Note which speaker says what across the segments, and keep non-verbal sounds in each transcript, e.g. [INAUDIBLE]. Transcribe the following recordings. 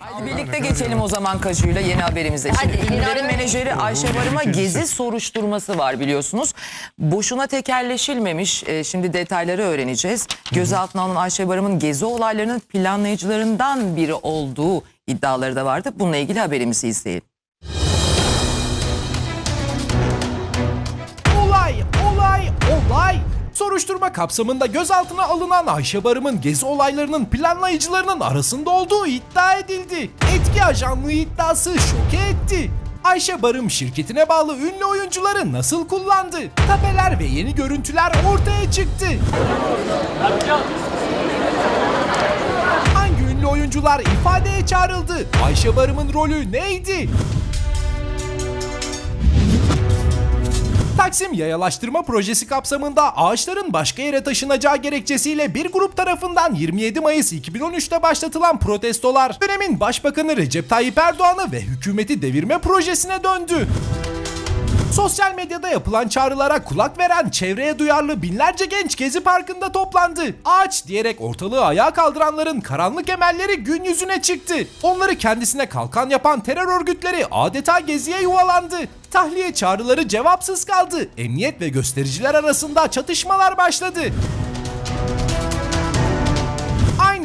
Speaker 1: Hadi birlikte geçelim o zaman Kaju'yla yeni haberimize. Şimdi
Speaker 2: Hadi,
Speaker 1: ünlülerin menajeri Ayşe Barım'a gezi soruşturması var biliyorsunuz. Boşuna tekerleşilmemiş. Ee, Şimdi detayları öğreneceğiz. Gözaltına alınan Ayşe Barım'ın gezi olaylarının planlayıcılarından biri olduğu iddiaları da vardı. Bununla ilgili haberimizi izleyelim.
Speaker 3: Soruşturma kapsamında gözaltına alınan Ayşe Barım'ın gezi olaylarının planlayıcılarının arasında olduğu iddia edildi. Etki ajanlığı iddiası şoke etti. Ayşe Barım şirketine bağlı ünlü oyuncuları nasıl kullandı? Tapeler ve yeni görüntüler ortaya çıktı. Hangi ünlü oyuncular ifadeye çağrıldı? Ayşe Barım'ın rolü neydi? Taksim Yayalaştırma Projesi kapsamında ağaçların başka yere taşınacağı gerekçesiyle bir grup tarafından 27 Mayıs 2013'te başlatılan protestolar dönemin Başbakanı Recep Tayyip Erdoğan'ı ve hükümeti devirme projesine döndü. Sosyal medyada yapılan çağrılara kulak veren çevreye duyarlı binlerce genç Gezi Parkı'nda toplandı. Ağaç diyerek ortalığı ayağa kaldıranların karanlık emelleri gün yüzüne çıktı. Onları kendisine kalkan yapan terör örgütleri adeta Gezi'ye yuvalandı. Tahliye çağrıları cevapsız kaldı. Emniyet ve göstericiler arasında çatışmalar başladı.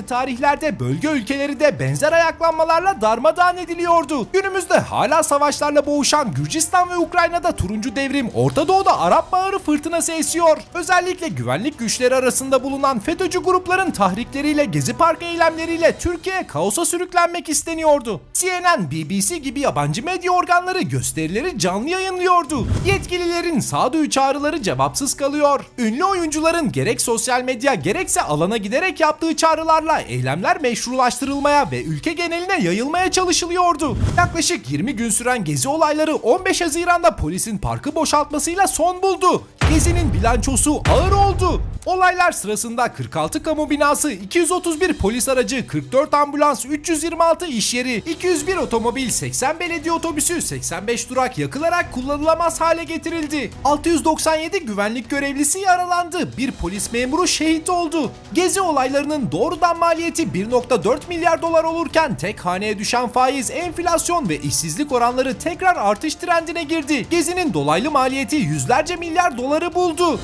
Speaker 3: Aynı tarihlerde bölge ülkeleri de benzer ayaklanmalarla darmadağın ediliyordu. Günümüzde hala savaşlarla boğuşan Gürcistan ve Ukrayna'da turuncu devrim, Orta Doğu'da Arap Baharı fırtınası esiyor. Özellikle güvenlik güçleri arasında bulunan FETÖ'cü grupların tahrikleriyle Gezi Parkı eylemleriyle Türkiye kaosa sürüklenmek isteniyordu. CNN, BBC gibi yabancı medya organları gösterileri canlı yayınlıyordu. Yetkililerin sağduyu çağrıları cevapsız kalıyor. Ünlü oyuncuların gerek sosyal medya gerekse alana giderek yaptığı çağrılarla eylemler meşrulaştırılmaya ve ülke geneline yayılmaya çalışılıyordu. Yaklaşık 20 gün süren gezi olayları 15 Haziran'da polisin parkı boşaltmasıyla son buldu. Gezi'nin bilançosu ağır oldu. Olaylar sırasında 46 kamu binası, 231 polis aracı, 44 ambulans, 326 iş yeri, 201 otomobil, 80 belediye otobüsü, 85 durak yakılarak kullanılamaz hale getirildi. 697 güvenlik görevlisi yaralandı. Bir polis memuru şehit oldu. Gezi olaylarının doğrudan maliyeti 1.4 milyar dolar olurken tek haneye düşen faiz, enflasyon ve işsizlik oranları tekrar artış trendine girdi. Gezi'nin dolaylı maliyeti yüzlerce milyar doları buldu.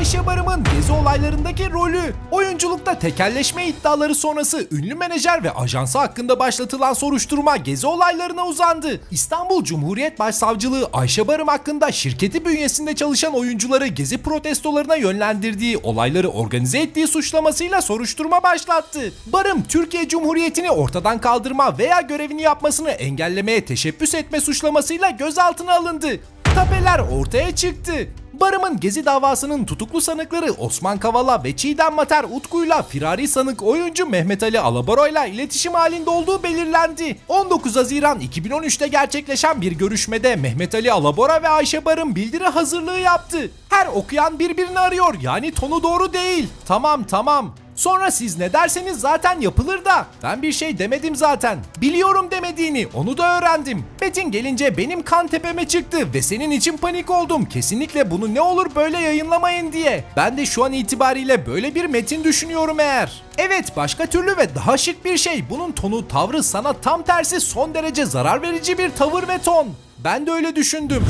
Speaker 3: Ayşe Barım'ın gezi olaylarındaki rolü, oyunculukta tekelleşme iddiaları sonrası ünlü menajer ve ajansı hakkında başlatılan soruşturma gezi olaylarına uzandı. İstanbul Cumhuriyet Başsavcılığı Ayşe Barım hakkında şirketi bünyesinde çalışan oyuncuları gezi protestolarına yönlendirdiği, olayları organize ettiği suçlamasıyla soruşturma başlattı. Barım, Türkiye Cumhuriyeti'ni ortadan kaldırma veya görevini yapmasını engellemeye teşebbüs etme suçlamasıyla gözaltına alındı. Tapeler ortaya çıktı. Barım'ın Gezi davasının tutuklu sanıkları Osman Kavala ve Çiğdem Mater Utku'yla firari sanık oyuncu Mehmet Ali Alaboro'yla iletişim halinde olduğu belirlendi. 19 Haziran 2013'te gerçekleşen bir görüşmede Mehmet Ali Alabora ve Ayşe Barım bildiri hazırlığı yaptı. Her okuyan birbirini arıyor yani tonu doğru değil. Tamam tamam. Sonra siz ne derseniz zaten yapılır da. Ben bir şey demedim zaten. Biliyorum demediğini onu da öğrendim. Metin gelince benim kan tepeme çıktı ve senin için panik oldum. Kesinlikle bunu ne olur böyle yayınlamayın diye. Ben de şu an itibariyle böyle bir metin düşünüyorum eğer. Evet başka türlü ve daha şık bir şey. Bunun tonu tavrı sana tam tersi son derece zarar verici bir tavır ve ton. Ben de öyle düşündüm.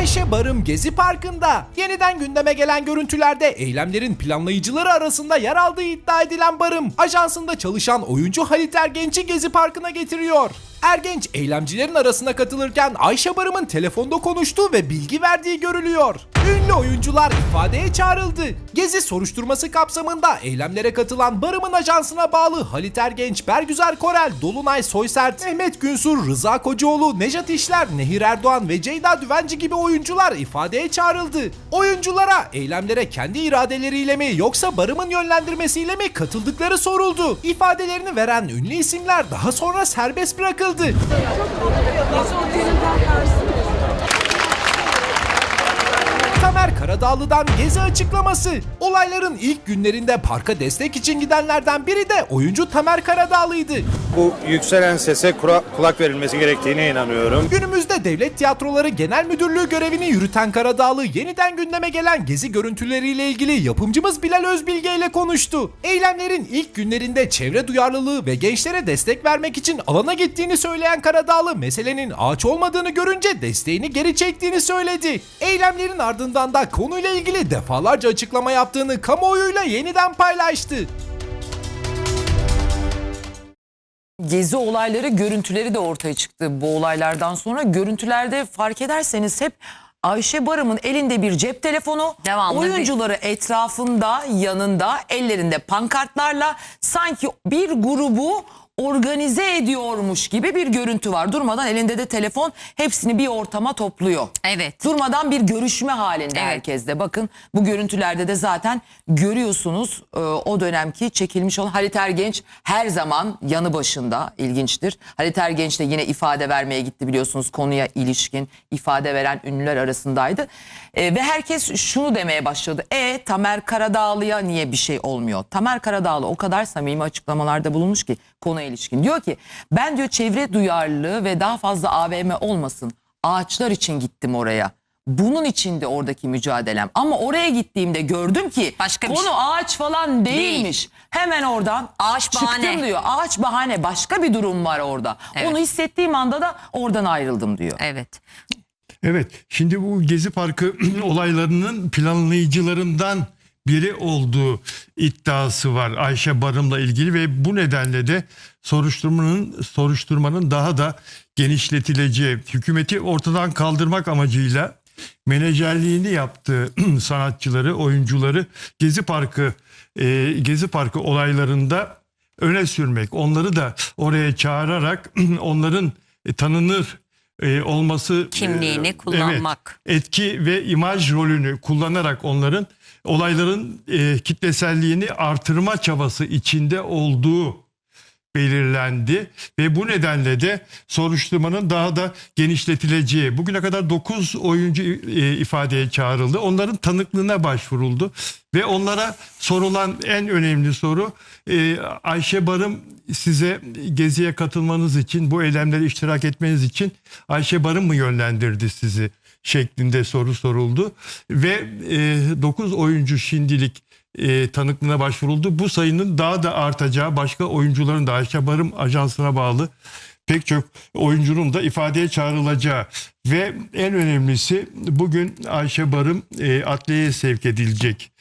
Speaker 3: Ayşe Barım Gezi Parkı'nda. Yeniden gündeme gelen görüntülerde eylemlerin planlayıcıları arasında yer aldığı iddia edilen Barım, ajansında çalışan oyuncu Halit Ergenç'i Gezi Parkı'na getiriyor. Ergenç eylemcilerin arasına katılırken Ayşe Barım'ın telefonda konuştuğu ve bilgi verdiği görülüyor. Ünlü oyuncular ifadeye çağrıldı. Gezi soruşturması kapsamında eylemlere katılan Barım'ın ajansına bağlı Halit Ergenç, Bergüzar Korel, Dolunay Soysert, Mehmet Günsur, Rıza Kocaoğlu, Nejat İşler, Nehir Erdoğan ve Ceyda Düvenci gibi oyuncular ifadeye çağrıldı. Oyunculara eylemlere kendi iradeleriyle mi yoksa Barım'ın yönlendirmesiyle mi katıldıkları soruldu. İfadelerini veren ünlü isimler daha sonra serbest bırakıldı. Tamer Karadağlı'dan gezi açıklaması. Olayların ilk günlerinde parka destek için gidenlerden biri de oyuncu Tamer Karadağlı'ydı.
Speaker 2: Bu yükselen sese kura- kulak verilmesi gerektiğine inanıyorum.
Speaker 3: Günümüzde Devlet Tiyatroları Genel Müdürlüğü görevini yürüten Karadağlı yeniden gündeme gelen gezi görüntüleriyle ilgili yapımcımız Bilal Özbilge ile konuştu. Eylemlerin ilk günlerinde çevre duyarlılığı ve gençlere destek vermek için alana gittiğini söyleyen Karadağlı meselenin ağaç olmadığını görünce desteğini geri çektiğini söyledi. Eylemlerin ardından da konuyla ilgili defalarca açıklama yaptığını kamuoyuyla yeniden paylaştı.
Speaker 1: Gezi olayları görüntüleri de ortaya çıktı bu olaylardan sonra. Görüntülerde fark ederseniz hep Ayşe Barım'ın elinde bir cep telefonu,
Speaker 4: Devamlı bir-
Speaker 1: oyuncuları etrafında, yanında, ellerinde pankartlarla sanki bir grubu organize ediyormuş gibi bir görüntü var. Durmadan elinde de telefon hepsini bir ortama topluyor.
Speaker 4: Evet.
Speaker 1: Durmadan bir görüşme halinde
Speaker 4: Evet.
Speaker 1: herkeste. Bakın bu görüntülerde de zaten görüyorsunuz e, o dönemki çekilmiş olan Halit Ergenç her zaman yanı başında ilginçtir. Halit Ergenç de yine ifade vermeye gitti biliyorsunuz konuya ilişkin ifade veren ünlüler arasındaydı. E, ve herkes şunu demeye başladı. E Tamer Karadağlı'ya niye bir şey olmuyor? Tamer Karadağlı o kadar samimi açıklamalarda bulunmuş ki konuya ilişkin. Diyor ki ben diyor çevre duyarlılığı ve daha fazla AVM olmasın. Ağaçlar için gittim oraya. Bunun için de oradaki mücadelem. Ama oraya gittiğimde gördüm ki
Speaker 4: Başka bir
Speaker 1: konu
Speaker 4: şey.
Speaker 1: ağaç falan değilmiş. Hemen oradan
Speaker 4: Ağaç
Speaker 1: çıktım
Speaker 4: bahane.
Speaker 1: diyor. Ağaç bahane başka bir durum var orada.
Speaker 4: Evet.
Speaker 1: Onu hissettiğim anda da oradan ayrıldım diyor.
Speaker 4: Evet.
Speaker 5: Evet, şimdi bu Gezi Parkı [CLEARS THROAT] olaylarının planlayıcılarından biri olduğu iddiası var Ayşe Barım'la ilgili ve bu nedenle de soruşturmanın soruşturmanın daha da genişletileceği, hükümeti ortadan kaldırmak amacıyla menajerliğini yaptığı [CLEARS THROAT] sanatçıları, oyuncuları Gezi Parkı e, Gezi Parkı olaylarında öne sürmek, onları da oraya çağırarak [CLEARS THROAT] onların e, tanınır e, olması
Speaker 4: Kimliğini
Speaker 5: e,
Speaker 4: kullanmak.
Speaker 5: evet, etki ve imaj rolünü kullanarak onların olayların e, kitleselliğini artırma çabası içinde olduğu belirlendi ve bu nedenle de soruşturmanın daha da genişletileceği. Bugüne kadar 9 oyuncu e, ifadeye çağrıldı. Onların tanıklığına başvuruldu ve onlara sorulan en önemli soru e, Ayşe Barım size geziye katılmanız için bu eylemlere iştirak etmeniz için Ayşe Barım mı yönlendirdi sizi şeklinde soru soruldu ve 9 oyuncu şimdilik e, tanıklığına başvuruldu. Bu sayının daha da artacağı başka oyuncuların da Ayşe Barım Ajansı'na bağlı pek çok oyuncunun da ifadeye çağrılacağı ve en önemlisi bugün Ayşe Barım e, adliyeye sevk edilecek.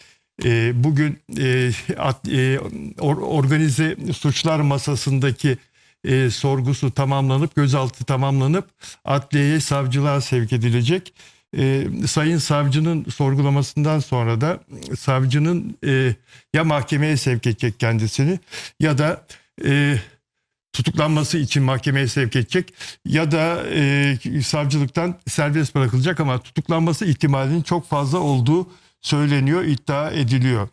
Speaker 5: E, bugün e, at- e, or- organize suçlar masasındaki e, sorgusu tamamlanıp gözaltı tamamlanıp adliyeye savcılığa sevk edilecek. E, Sayın savcının sorgulamasından sonra da savcının e, ya mahkemeye sevk edecek kendisini ya da e, tutuklanması için mahkemeye sevk edecek ya da e, savcılıktan serbest bırakılacak ama tutuklanması ihtimalinin çok fazla olduğu söyleniyor, iddia ediliyor.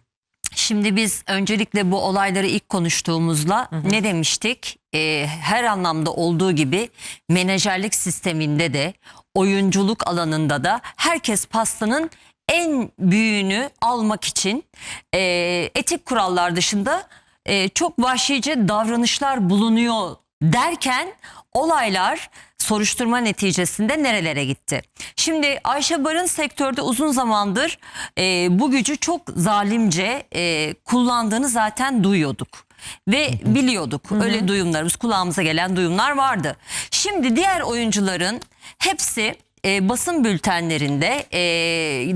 Speaker 4: Şimdi biz öncelikle bu olayları ilk konuştuğumuzda ne demiştik? Ee, her anlamda olduğu gibi menajerlik sisteminde de oyunculuk alanında da herkes pastanın en büyüğünü almak için e, etik kurallar dışında e, çok vahşice davranışlar bulunuyor derken olaylar soruşturma neticesinde nerelere gitti? Şimdi Ayşe Barın sektörde uzun zamandır e, bu gücü çok zalimce e, kullandığını zaten duyuyorduk. Ve biliyorduk öyle duyumlarımız kulağımıza gelen duyumlar vardı. Şimdi diğer oyuncuların hepsi e, basın bültenlerinde e,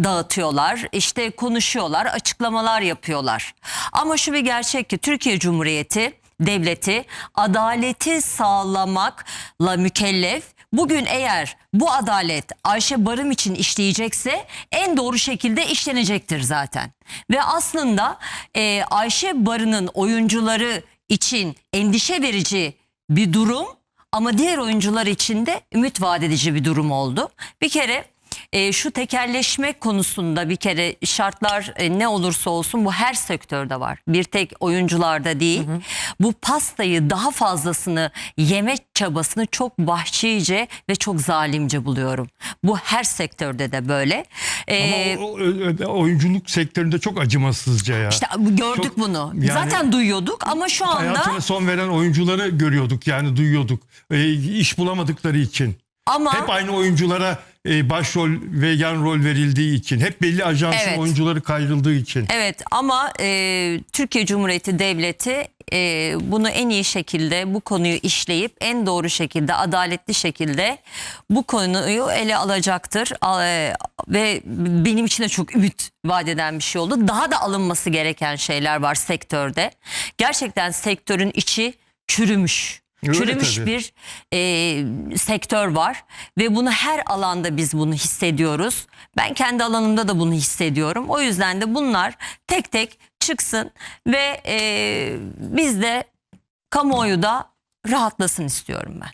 Speaker 4: dağıtıyorlar, işte konuşuyorlar, açıklamalar yapıyorlar. Ama şu bir gerçek ki Türkiye Cumhuriyeti devleti adaleti sağlamakla mükellef. Bugün eğer bu adalet Ayşe Barım için işleyecekse en doğru şekilde işlenecektir zaten. Ve aslında e, Ayşe Barı'nın oyuncuları için endişe verici bir durum ama diğer oyuncular için de ümit vaat edici bir durum oldu. Bir kere e, şu tekerleşme konusunda bir kere şartlar e, ne olursa olsun bu her sektörde var. Bir tek oyuncularda değil. Bu pastayı daha fazlasını yeme çabasını çok vahşice ve çok zalimce buluyorum. Bu her sektörde de böyle. E,
Speaker 5: Ama o- o- oyunculuk sektöründe çok acımasızca ya.
Speaker 4: işte gördük
Speaker 5: Çok-
Speaker 4: bunu.
Speaker 5: yani-
Speaker 4: Zaten duyuyorduk ama şu anda
Speaker 5: Hayatına son veren oyuncuları görüyorduk yani duyuyorduk. E, iş bulamadıkları için.
Speaker 4: ama
Speaker 5: Hep aynı oyunculara e, başrol ve yan rol verildiği için. Hep belli ajansın
Speaker 4: Evet.
Speaker 5: oyuncuları kayrıldığı için.
Speaker 4: Evet ama e, Türkiye Cumhuriyeti Devleti e, bunu en iyi şekilde bu konuyu işleyip en doğru şekilde adaletli şekilde bu konuyu ele alacaktır A- e, ve benim için de çok ümit vaat eden bir şey oldu. Daha da alınması gereken şeyler var sektörde. Gerçekten sektörün içi çürümüş.
Speaker 5: Öyle
Speaker 4: Çürümüş
Speaker 5: tabii.
Speaker 4: bir e, sektör var ve bunu her alanda biz bunu hissediyoruz. Ben kendi alanımda da bunu hissediyorum. O yüzden de bunlar tek tek çıksın ve e, biz de kamuoyu da rahatlasın istiyorum ben.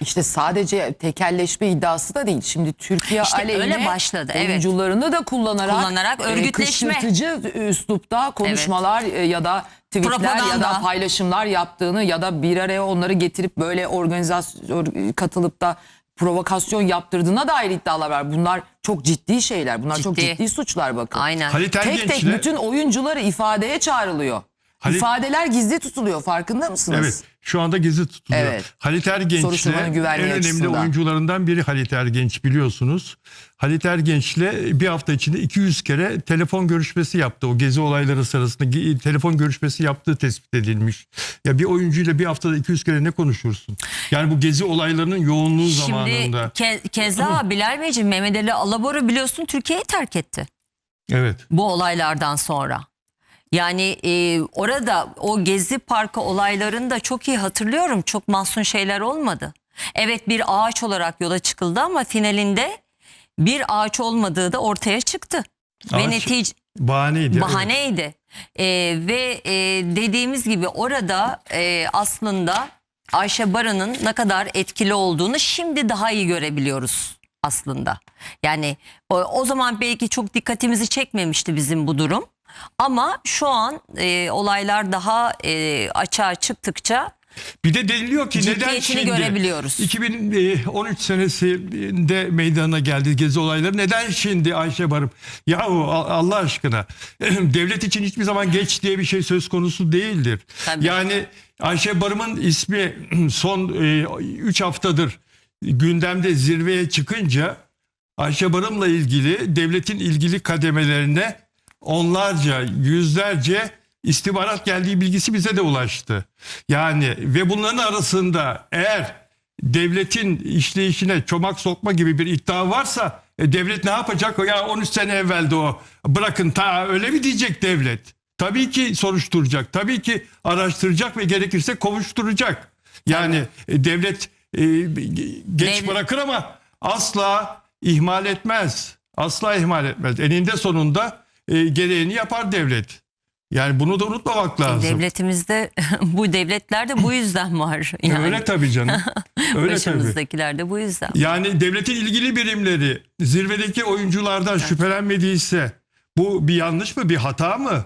Speaker 1: İşte sadece tekelleşme iddiası da değil. Şimdi Türkiye
Speaker 4: İşte
Speaker 1: aleyhine
Speaker 4: öyle başladı, evet.
Speaker 1: oyuncularını da kullanarak,
Speaker 4: Kullanarak
Speaker 1: e,
Speaker 4: örgütleşme.
Speaker 1: kışkırtıcı üslupta konuşmalar e, ya da tweetler ya
Speaker 4: Propaganda.
Speaker 1: da paylaşımlar yaptığını ya da bir araya onları getirip böyle organizasyon katılıp da provokasyon yaptırdığına dair iddialar var. Bunlar çok ciddi şeyler. Bunlar çok
Speaker 4: Ciddi.
Speaker 1: ciddi suçlar bakın.
Speaker 4: Aynen.
Speaker 1: Tek tek bütün oyuncuları ifadeye çağrılıyor.
Speaker 5: Halit-
Speaker 1: İfadeler gizli tutuluyor farkında mısınız?
Speaker 5: Evet şu anda gizli tutuluyor.
Speaker 1: Evet.
Speaker 5: Halit Ergenç'le en önemli
Speaker 1: açısından.
Speaker 5: oyuncularından biri Halit Ergenç biliyorsunuz. Halit Ergenç'le bir hafta içinde 200 kere telefon görüşmesi yaptı. O gezi olayları sırasında telefon görüşmesi yaptığı tespit edilmiş. Ya bir oyuncuyla bir haftada 200 kere ne konuşursun? Yani bu gezi olaylarının yoğunluğu
Speaker 4: Şimdi
Speaker 5: zamanında.
Speaker 4: ke- keza Bilal Beyciğim Mehmet Ali Alabor'u biliyorsun Türkiye'yi terk etti.
Speaker 5: Evet.
Speaker 4: bu olaylardan sonra. Yani e, orada o Gezi Parkı olaylarında çok iyi hatırlıyorum. Çok mahzun şeyler olmadı. Evet bir ağaç olarak yola çıkıldı ama finalinde bir ağaç olmadığı da ortaya çıktı. Ve
Speaker 5: Ağaç-
Speaker 4: netice
Speaker 5: Bahaneydi. evet.
Speaker 4: bahaneydi. E, ve e, dediğimiz gibi orada e, aslında Ayşe Baran'ın ne kadar etkili olduğunu şimdi daha iyi görebiliyoruz aslında. Yani o, o zaman belki çok dikkatimizi çekmemişti bizim bu durum. Ama şu an e, olaylar daha e, açığa çıktıkça
Speaker 5: Bir de deniliyor ki neden
Speaker 4: Ciddiyetini
Speaker 5: şimdi
Speaker 4: görebiliyoruz.
Speaker 5: 2013 senesinde meydana geldi gezi olayları. Neden şimdi Ayşe Barım? Yahu A- Allah aşkına [CLEARS THROAT] devlet için hiçbir zaman geç diye bir şey söz konusu değildir.
Speaker 4: Tabii.
Speaker 5: Yani Ayşe Barım'ın ismi [CLEARS THROAT] son 3 haftadır gündemde zirveye çıkınca Ayşe Barım'la ilgili devletin ilgili kademelerine onlarca, yüzlerce istihbarat geldiği bilgisi bize de ulaştı. Yani ve bunların arasında eğer devletin işleyişine çomak sokma gibi bir iddia varsa e, devlet ne yapacak? Ya 13 sene evvelde o bırakın ta öyle mi diyecek devlet? Tabii ki soruşturacak. Tabii ki araştıracak ve gerekirse kovuşturacak. Yani e, devlet e, geç
Speaker 4: Devlet-
Speaker 5: bırakır ama asla ihmal etmez. Asla ihmal etmez. Eninde sonunda e, gereğini yapar devlet. Yani bunu da unutmamak lazım.
Speaker 4: devletimizde [LAUGHS] bu devletler de bu yüzden var. Yani
Speaker 5: Öyle tabii canım. [LAUGHS] Öyle tabii.
Speaker 4: başımızdakiler de bu yüzden.
Speaker 5: Yani devletin ilgili birimleri zirvedeki oyunculardan şüphelenmediyse bu bir yanlış mı bir hata mı?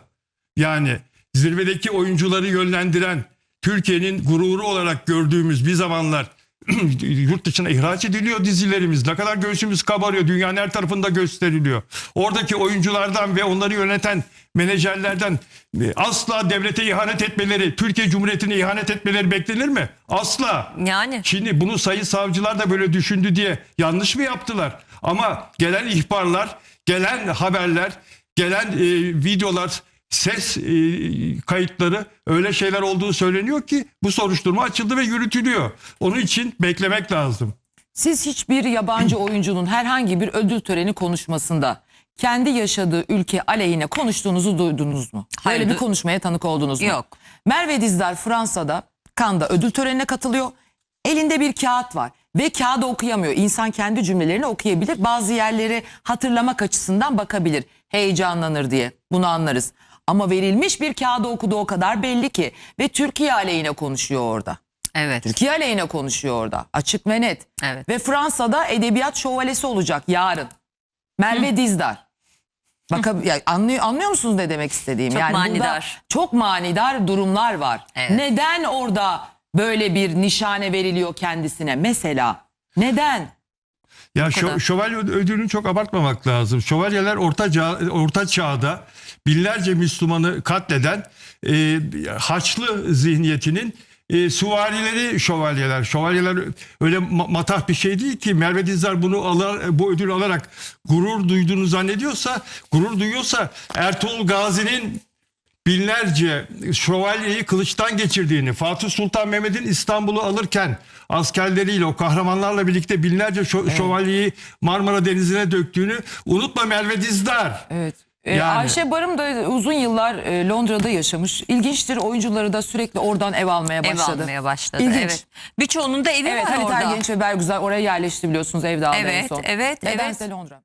Speaker 5: Yani zirvedeki oyuncuları yönlendiren Türkiye'nin gururu olarak gördüğümüz bir zamanlar [CLEARS THROAT] yurt dışına ihraç ediliyor dizilerimiz. Ne kadar göğsümüz kabarıyor. Dünyanın her tarafında gösteriliyor. Oradaki oyunculardan ve onları yöneten menajerlerden e, asla devlete ihanet etmeleri, Türkiye Cumhuriyeti'ne ihanet etmeleri beklenir mi? Asla.
Speaker 4: Yani
Speaker 5: Şimdi bunu sayın savcılar da böyle düşündü diye yanlış mı yaptılar? Ama gelen ihbarlar, gelen haberler, gelen e, videolar, ses e, kayıtları öyle şeyler olduğu söyleniyor ki bu soruşturma açıldı ve yürütülüyor. Onun için beklemek lazım.
Speaker 1: Siz hiçbir yabancı [CLEARS THROAT] oyuncunun herhangi bir ödül töreni konuşmasında kendi yaşadığı ülke aleyhine konuştuğunuzu duydunuz mu?
Speaker 4: Hayır,
Speaker 1: Böyle bir
Speaker 4: du-
Speaker 1: konuşmaya tanık oldunuz mu?
Speaker 4: Yok.
Speaker 1: Merve Dizdar Fransa'da Cannes'da ödül törenine katılıyor. Elinde bir kağıt var ve kağıdı okuyamıyor. İnsan kendi cümlelerini okuyabilir. Bazı yerleri hatırlamak açısından bakabilir. Heyecanlanır diye bunu anlarız. Ama verilmiş bir kağıdı okudu o kadar belli ki ve Türkiye aleyhine konuşuyor orada.
Speaker 4: evet.
Speaker 1: Türkiye aleyhine konuşuyor orada. Açık ve net.
Speaker 4: Evet.
Speaker 1: Ve Fransa'da edebiyat şövalyesi olacak yarın. Merve Dizdar. Bakın ya anlıyor anlıyor musunuz ne demek istediğim?
Speaker 4: Çok
Speaker 1: yani
Speaker 4: manidar.
Speaker 1: çok manidar durumlar var.
Speaker 4: Evet.
Speaker 1: Neden orada böyle bir nişane veriliyor kendisine mesela? Neden?
Speaker 5: Ya şo- şövalye ödülünü çok abartmamak lazım. Şövalyeler orta, çağ- orta çağda binlerce Müslümanı katleden e, Haçlı zihniyetinin e, süvarileri şövalyeler. Şövalyeler öyle ma- matah bir şey değil ki. Merve Dizdar bunu alır, bu ödül alarak gurur duyduğunu zannediyorsa, gurur duyuyorsa Ertuğrul Gazi'nin binlerce şövalyeyi kılıçtan geçirdiğini, Fatih Sultan Mehmet'in İstanbul'u alırken askerleriyle o kahramanlarla birlikte binlerce şö- şövalyeyi Marmara Denizi'ne döktüğünü unutma Merve Dizdar.
Speaker 1: Evet. Ee,
Speaker 5: Yani-
Speaker 1: Ayşe Barım da uzun yıllar e, Londra'da yaşamış. İlginçtir oyuncuları da sürekli oradan ev almaya
Speaker 4: Ev
Speaker 1: başladı.
Speaker 4: almaya başladı.
Speaker 1: İlginç.
Speaker 4: Evet. Birçoğunun da evi
Speaker 1: Evet
Speaker 4: var
Speaker 1: Halit
Speaker 4: orada.
Speaker 1: Ergenç ve Bergüzar oraya yerleşti biliyorsunuz evde aldı en
Speaker 4: Evet,
Speaker 1: son.
Speaker 4: evet,
Speaker 1: Nedense
Speaker 4: evet.
Speaker 1: Londra.